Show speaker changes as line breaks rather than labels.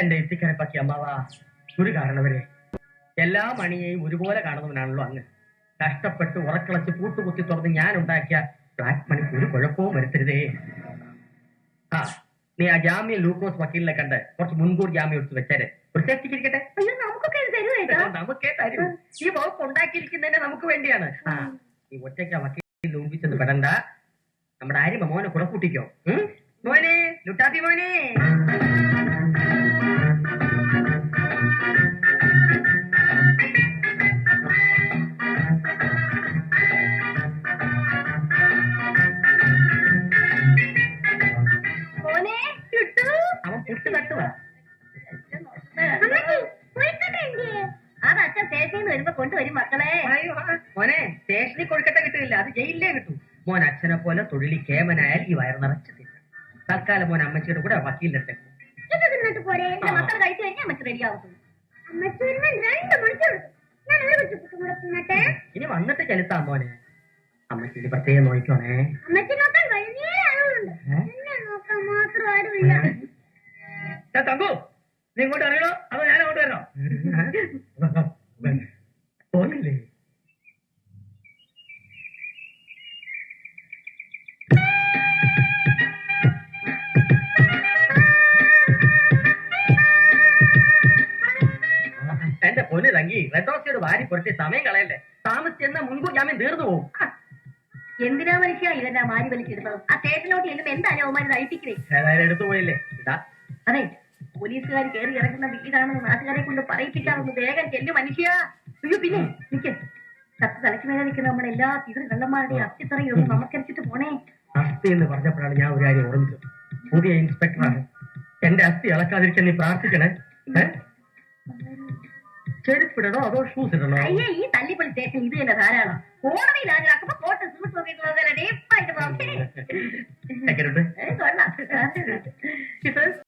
എന്റെ എത്തിക്കരപ്പാക്കി അമ്മാവ ഒരു കാരണവരെ. എല്ലാ മണിയെയും ഒരുപോലെ കാണുന്നവനാണല്ലോ അങ്ങ്. കഷ്ടപ്പെട്ട് ഉറക്കളച്ച് പൂട്ടുകുത്തി തുറന്ന് ഞാൻ ഉണ്ടാക്കിയ ബ്ലാക്ക് മണിക്ക് ഒരു കുഴപ്പവും വരുത്തരുതേ. ആ നീ ആ ജാമ്യം ലൂക്കോസ് വക്കീലിനെ കണ്ട് കുറച്ച് മുൻകൂർ ജാമ്യം എടുത്ത് വെച്ചേരെ. ഒരു സേഫ്റ്റിക്ക് ഇരിക്കട്ടെ
അയ്യോ നമുക്കൊക്കെ
നമുക്കേ തരൂ. ഈ വകുപ്പ് ഉണ്ടാക്കിയിരിക്കുന്നതന്നെ നമുക്ക് വേണ്ടിയാണ്. ആ. ഈ ഒറ്റയ്ക്ക് വക്കീൽ ലൂപിച്ചെന്ന് പെടണ്ട. നമ്മുടെ ആര്യ മോനെ കുടക്കൂട്ടിക്കോ. മോനെ ലുട്ടാപ്പി മോനെ. പുട്ട്
അത് അച്ഛൻ സ്റ്റേഷനിൽ നിന്ന് വരുമ്പോ കൊണ്ടുവരും മക്കളെ.
മോനെ സ്റ്റേഷനിൽ കൊഴുക്കട്ട കിട്ടില്ല. അത് ജയിലിലേ കിട്ടൂ. മോൻ അച്ഛനെ പോലെ തൊഴിലിൽ കേമനായാൽ ഈ വയർ നിറച്ച് തിന്നും തൽക്കാലം മോൻ അമ്മച്ചിയുടെ കൂടെ വക്കീലിന്റെ അടുത്തേക്ക്.
പോരെ. എന്റെ മക്കൾ കഴിച്ചു കഴിഞ്ഞാൽ അമ്മയ്ക്ക് റെഡി ആവും അമ്മച്ചി രണ്ട് മണിക്കൂർ ഞാൻ ഒരു കുട്ടി കൂടെ തിന്നട്ടെ.
ഇനി വന്നിട്ട് ചെലുത്താം മോനെ. അമ്മച്ചിന്റെ പ്രത്യേകം നോക്കിക്കോണേ.
അമ്മച്ചി
തങ്കു നീ ഇങ്ങോട്ട് അറിയണോ അതോ ഞാൻ അങ്ങോട്ട് വരണോ. തോന്നില്ലേ എന്റെ പൊന്ന് തങ്കി റെഡ് റോസിയോട് വാരി പുരട്ടി സമയം കളയല്ലേ. താമസിച്ചെന്ന മുൻകൂർ ജാമ്യം തീർന്നു പോകും.
എന്തിനാ മനുഷ്യ ഇതെന്നാ മാരി വലിച്ചിടുന്നത്? ആ സ്റ്റേഷനിലോട്ട് ചെല്ലുമ്പോ ഞാൻ അവന്മാരെ
ഏതായാലും എടുത്തു പോയില്ലേ? ഇതാ.
അതെ. പോലീസുകാർ കയറി ഇറങ്ങുന്ന വീടാണെന്ന് നാട്ടുകാരെ കൊണ്ട് പറയിപ്പിക്കാമെന്ന് വേഗം ചെല്ലു മനുഷ്യ. അയ്യോ പിന്നെ നിക്ക്. ചത്ത് തലയ്ക്ക് മേലെ നിൽക്കുന്ന നമ്മുടെ എല്ലാ പിതൃ കള്ളന്മാരുടെയും അസ്ഥിത്തറയും ഒന്ന് നമസ്കരിച്ചിട്ട് പോണേ.
അസ്ഥി എന്ന് പറഞ്ഞപ്പോഴാണ് ഞാൻ ഒരു കാര്യം ഓർമ്മിച്ചത്. പുതിയ ഇൻസ്പെക്ടറാണ്. എന്റെ അസ്ഥി ഇളക്കാതിരിക്കാൻ നീ പ്രാർത്ഥിക്കണേ? ചെരുപ്പിടണോ അതോ ഷൂസ് ഇടണോ?
അയ്യേ ഈ തല്ലിപ്പള്ളി സ്റ്റേഷൻ ഇത് തന്നെ ധാരാളം. കോടതിയിൽ ഹാജരാക്കുമ്പോ കോട്ട് നോക്കിയിട്ട് ഡീപ്പായിട്ട് കൊള്ളാം.